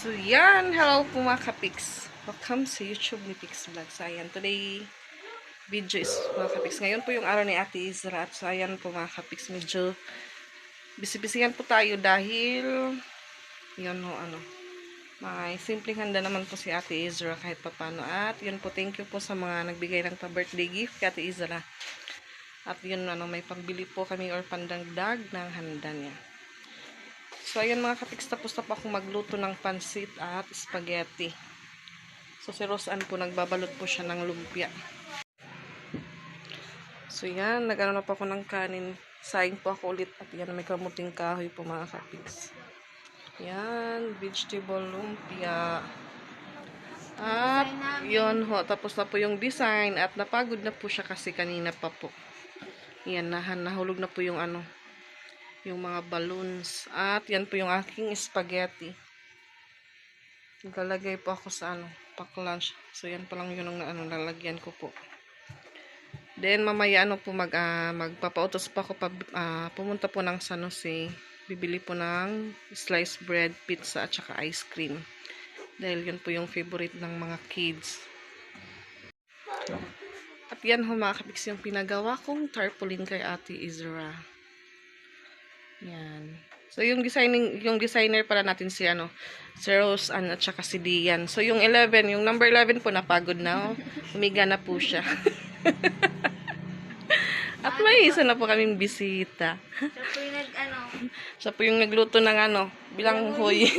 So, yan. Hello po mga kapiks. Welcome sa YouTube ni Pix Vlog. So, ayan. Today, video is mga kapiks. Ngayon po yung araw ni Ate Isra. At so, ayan po mga kapiks. Medyo busy-busyhan po tayo dahil yun ho, ano. May simpleng handa naman po si Ate Isra kahit papano. At yun po, thank you po sa mga nagbigay ng pa-birthday gift kay Ate Isra. At yun, ano, may pangbili po kami or pandagdag ng handa niya. So, ayan mga katiks, tapos na po akong magluto ng pansit at spaghetti. So, si Roseanne po, nagbabalot po siya ng lumpia. So, yan, nagano na po ako ng kanin. Saing po ako ulit at yan, may kamuting kahoy po mga katiks. Yan, vegetable lumpia. At, yun ho, tapos na po yung design at napagod na po siya kasi kanina pa po. Yan, nahan, nahulog na po yung ano, yung mga balloons. At yan po yung aking spaghetti. Naglalagay po ako sa ano, pack lunch. So yan pa lang yun ang ano, lalagyan ko po. Then mamaya ano po mag ah, magpapautos pa ako pa, ah, pumunta po ng San Jose. Bibili po ng sliced bread, pizza at saka ice cream. Dahil yun po yung favorite ng mga kids. At yan ho mga kapiks yung pinagawa kong tarpaulin kay Ate Izra. Yan. So, yung designing, yung designer pala natin si, ano, si Rose Ann at saka si Dian. So, yung 11, yung number 11 po, napagod na, oh. Humiga na po siya. at may isa na po kaming bisita. Siya po yung nag, ano, Siya po yung nagluto ng, ano, bilang hoy.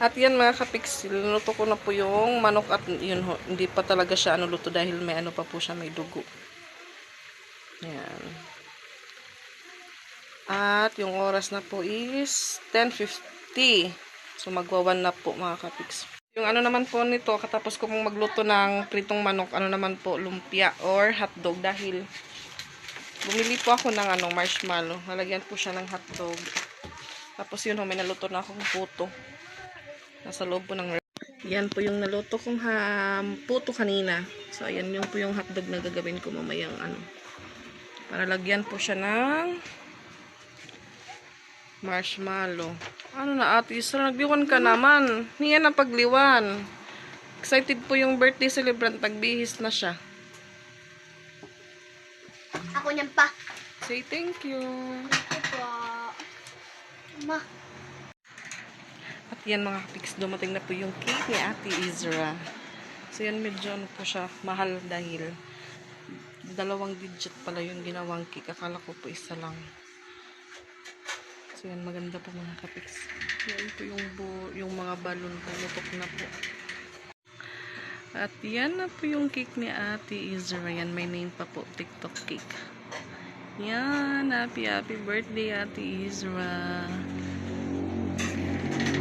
at yan mga kapiks, luto ko na po yung manok at yun ho, hindi pa talaga siya ano luto dahil may ano pa po siya, may dugo. Yan. At yung oras na po is 10.50. So magwawan na po mga kapiks. Yung ano naman po nito, katapos ko pong magluto ng pritong manok, ano naman po, lumpia or hotdog dahil bumili po ako ng ano, marshmallow. Nalagyan po siya ng hotdog. Tapos yun, may naluto na akong puto. Nasa loob po ng yan po yung naluto kong ha, puto kanina. So, ayan yung po yung hotdog na gagawin ko mamayang ano. Para lagyan po siya ng marshmallow. Ano na ate Isra, nagliwan ka naman. Niya na pagliwan. Excited po yung birthday celebrant. Nagbihis na siya. ako niyan pa. Say thank you. Ito po. Ma, At yan mga kapiks, dumating na po yung cake ni Ate Izra. So yan medyo ano po siya, mahal dahil dalawang digit pala yung ginawang cake. Akala ko po isa lang. So yan, maganda po mga kapiks. Yan po yung, bu yung mga balon pumutok na po. At yan na po yung cake ni Ate Izra. Yan, may name pa po, TikTok cake. Yan, happy happy birthday Ate Izra.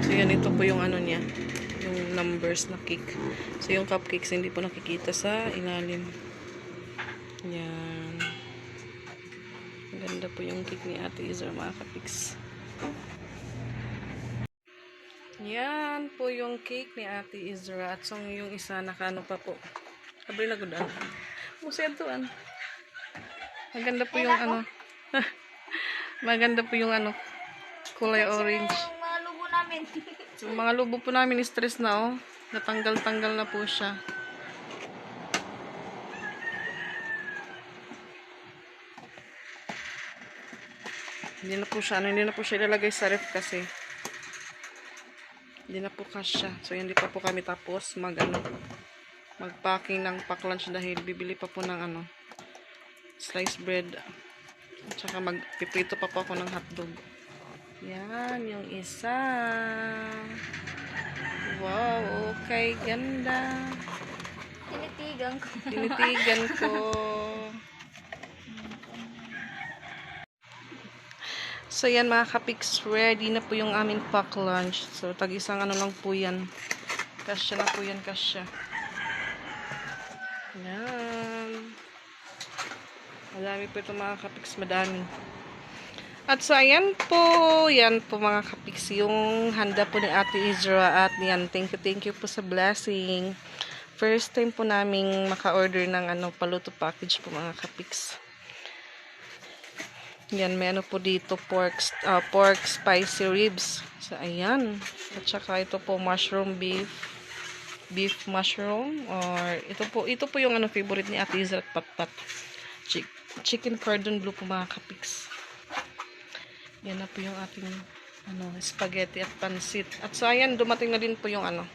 So, yan, ito po yung ano niya. Yung numbers na cake. So, yung cupcakes hindi po nakikita sa ilalim. Yan. Maganda po yung cake ni Ate Izra, mga kapiks. Yan po yung cake ni Ate Izra. At so, yung isa, nakaano pa po. Kabri na gudan. Musaya doon. Maganda po yung ano. Maganda po yung ano. Kulay orange. yung mga lugo namin. Yung mga lubo po namin, stress na oh. Natanggal-tanggal na po siya. Hindi na po siya, ano, hindi na po siya ilalagay sa ref kasi. Hindi na po kasya. So, hindi pa po kami tapos mag, ano, mag-packing ng pack lunch dahil bibili pa po ng, ano, sliced bread. At saka magpiprito pa po ako ng hotdog. Yan, yung isa. Wow, okay, ganda. Tinitigang ko. Tinitigan ko. So, yan mga kapiks, ready na po yung aming pack lunch. So, tag-isang ano lang po yan. Kasya na po yan, kasya. Yan. Madami po ito mga kapiks, madami. At so, ayan po. Yan po mga kapiks. Yung handa po ni Ate Izra. At yan, thank you, thank you po sa blessing. First time po naming maka-order ng ano, paluto package po mga kapiks. Yan, may ano po dito, pork, ah, pork spicy ribs. So, ayan. At saka ito po, mushroom beef. Beef mushroom. Or, ito po, ito po yung ano, favorite ni Ate Izra at Patpat. Chick, chicken cordon bleu po mga kapiks. Yan na po yung ating ano, spaghetti at pansit. At so, ayan, dumating na din po yung ano,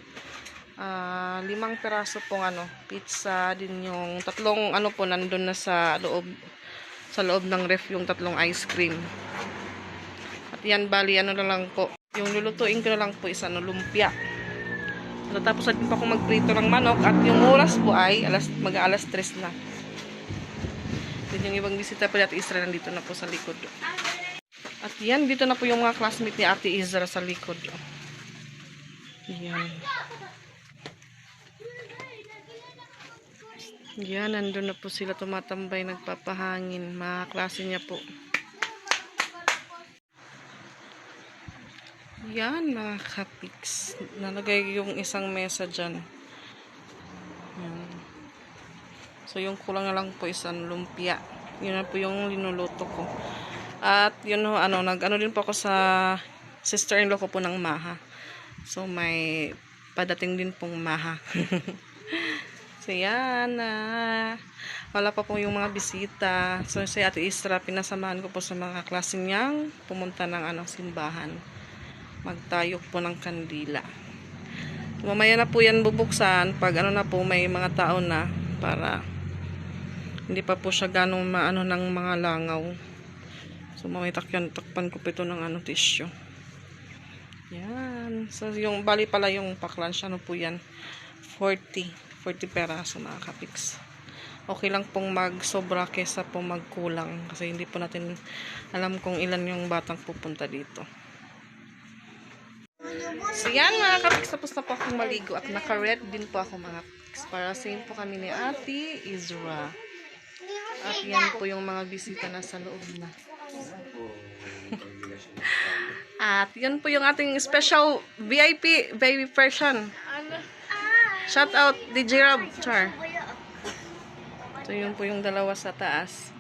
ah, limang peraso pong ano, pizza, din yung tatlong ano po, nandun na sa loob sa loob ng ref yung tatlong ice cream. At yan, bali, ano na lang po. Yung lulutuin ko na lang po is ano, lumpia. So, tapos din pa ako magprito ng manok at yung oras po ay alas, mag alas 3 na. Then yung ibang bisita po at Isra nandito na po sa likod. At yan, dito na po yung mga classmate ni Ate Isra sa likod. Yan. Yan, nandun na po sila tumatambay, nagpapahangin. Mga klase niya po. Yan, mga kapiks. Nalagay yung isang mesa dyan. Yan. So, yung kulang na lang po isang lumpia. Yun na po yung linuluto ko. At, yun ho, ano, nag-ano din po ako sa sister-in-law ko po ng Maha. So, may padating din pong Maha. So, yan wala pa po yung mga bisita. So, si Ate Isra, pinasamahan ko po sa mga klase niyang pumunta ng ano, simbahan. Magtayok po ng kandila. Mamaya na po yan bubuksan pag ano na po may mga tao na para hindi pa po siya ganong maano ng mga langaw. So, mamaya takyan, takpan ko po ito ng ano, tissue. Yan. So, yung bali pala yung paklan siya, ano po yan? 40. 40 peraso mga kapiks. Okay lang pong magsobra kesa po magkulang kasi hindi po natin alam kung ilan yung batang pupunta dito. So yan mga kapiks, tapos na po akong maligo at naka-red din po ako mga kapiks para same po kami ni Ate Izra. At yan po yung mga bisita na sa loob na. At yan po yung ating special VIP baby version. Shout out DJ Rob, Char. So, yun po yung dalawa sa taas.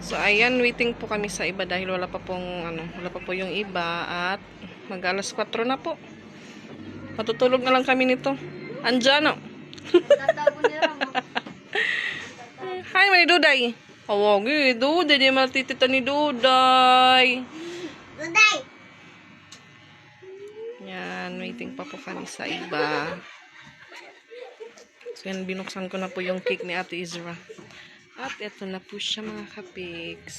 So, ayan, waiting po kami sa iba dahil wala pa pong, ano, wala pa po yung iba at mag alas 4 na po. Matutulog na lang kami nito. Andiyan. Hi, may Duday. Awag, eh, Duday, di matitita ni Duday. Duday! Yan, waiting pa po kami sa iba. So yan, binuksan ko na po yung cake ni Ate Izra. At eto na po siya mga kapiks.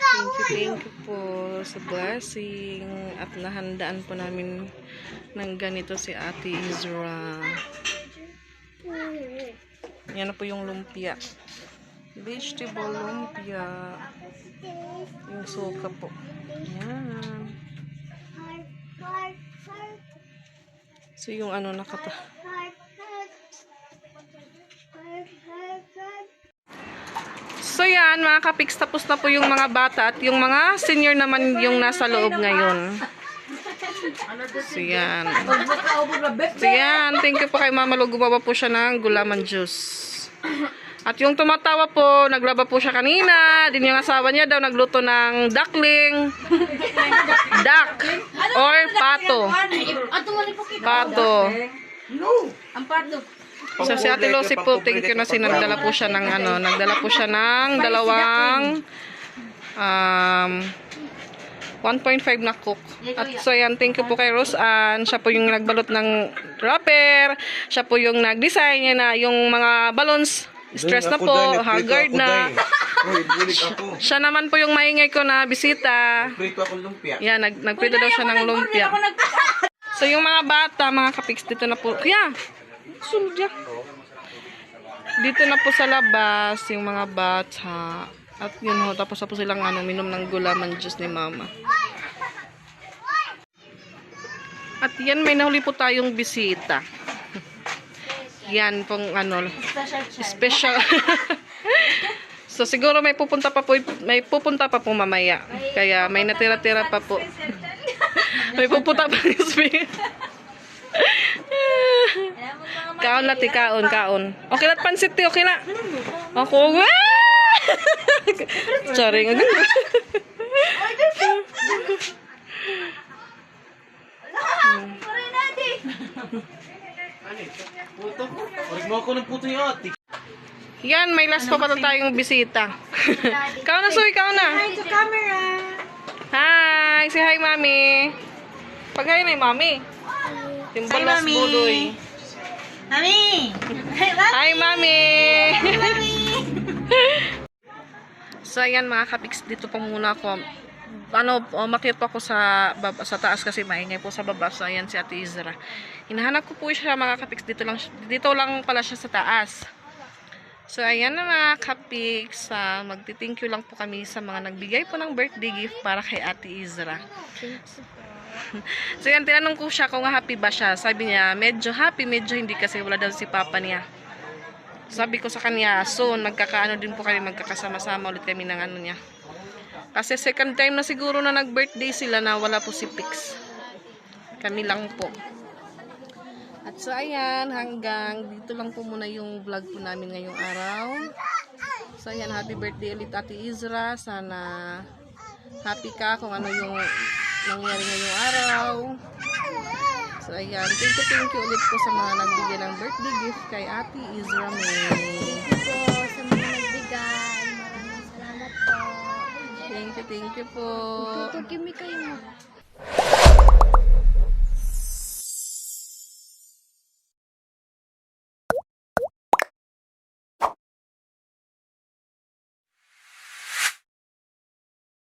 Thank you, thank you po sa blessing. At nahandaan po namin ng ganito si Ate Izra. Yan na po yung lumpia. Vegetable lumpia. Yung suka po. Yan. So, yung ano, nakata... So, yan, mga kapiks, tapos na po yung mga bata at yung mga senior naman yung nasa loob ngayon. So, yan. So, yan. Thank you po kay Mama Lo. Gumawa po siya ng gulaman juice. At yung tumatawa po, naglaba po siya kanina. Din yung asawa niya daw nagluto ng duckling. Duck. Or pato. Pato. Ang pardo. So si Ate Lucy po, thank you na si nagdala po siya ng ano, nagdala po siya ng dalawang um 1.5 na cook. At so yan, thank you po kay Rose Ann. Siya po yung nagbalot ng wrapper. Siya po yung nag-design niya na yung mga balloons. Stress na po, haggard na. Siya naman po yung maingay ko na bisita. Prito ako lumpia. Yan, nag nagprito daw siya ng lumpia. So yung mga bata, mga kapiks, dito na po. Kuya, sunod yan. Dito na po sa labas, yung mga bata. At yun ho, tapos na po silang ano, minom ng gulaman juice ni mama. At yan, may nahuli po tayong bisita. Yan pong ano, special. so siguro may pupunta pa po, may pupunta pa po mamaya. Kaya may natira-tira pa po. may pupunta pa spe- kaon na ti, kaon, kaon. Okay na pansit ti, okay na. Ako! Charing agad. Pare natin. Puto. Huwag mo ako ng puto ate. Yan, may last pa pala tayong bisita. ikaw na, Su, ikaw na. Hi to camera. Hi! Say hi, Mami. Pag hi na yung Mami. Yung Hi, balas Mami. budoy. Mami. Hi, Hi, Mami! Mami. so, ayan mga kapiks, dito pa muna ako. Ano, umakyat po ako sa, baba, sa taas kasi maingay po sa baba. So, ayan si Ate Izra. Hinahanap ko po siya mga kapiks. Dito lang, dito lang pala siya sa taas. So, ayan na mga kapiks. Uh, magti-thank you lang po kami sa mga nagbigay po ng birthday gift para kay Ate Izra. So yan, tinanong ko siya kung happy ba siya. Sabi niya, medyo happy, medyo hindi kasi wala daw si papa niya. Sabi ko sa kanya, soon, magkakaano din po kami, magkakasama-sama ulit kami ng ano niya. Kasi second time na siguro na nag-birthday sila na wala po si Pix. Kami lang po. At so ayan, hanggang dito lang po muna yung vlog po namin ngayong araw. So ayan, happy birthday ulit Ate Izra. Sana happy ka kung ano yung nangyari ngayong araw. So ayan, thank you, thank you ulit po sa mga nagbigay ng birthday gift kay Ate Izra May. po sa mga nagbigay. Maraming salamat po. Thank you, thank you po. Tutugi mi kayo mo.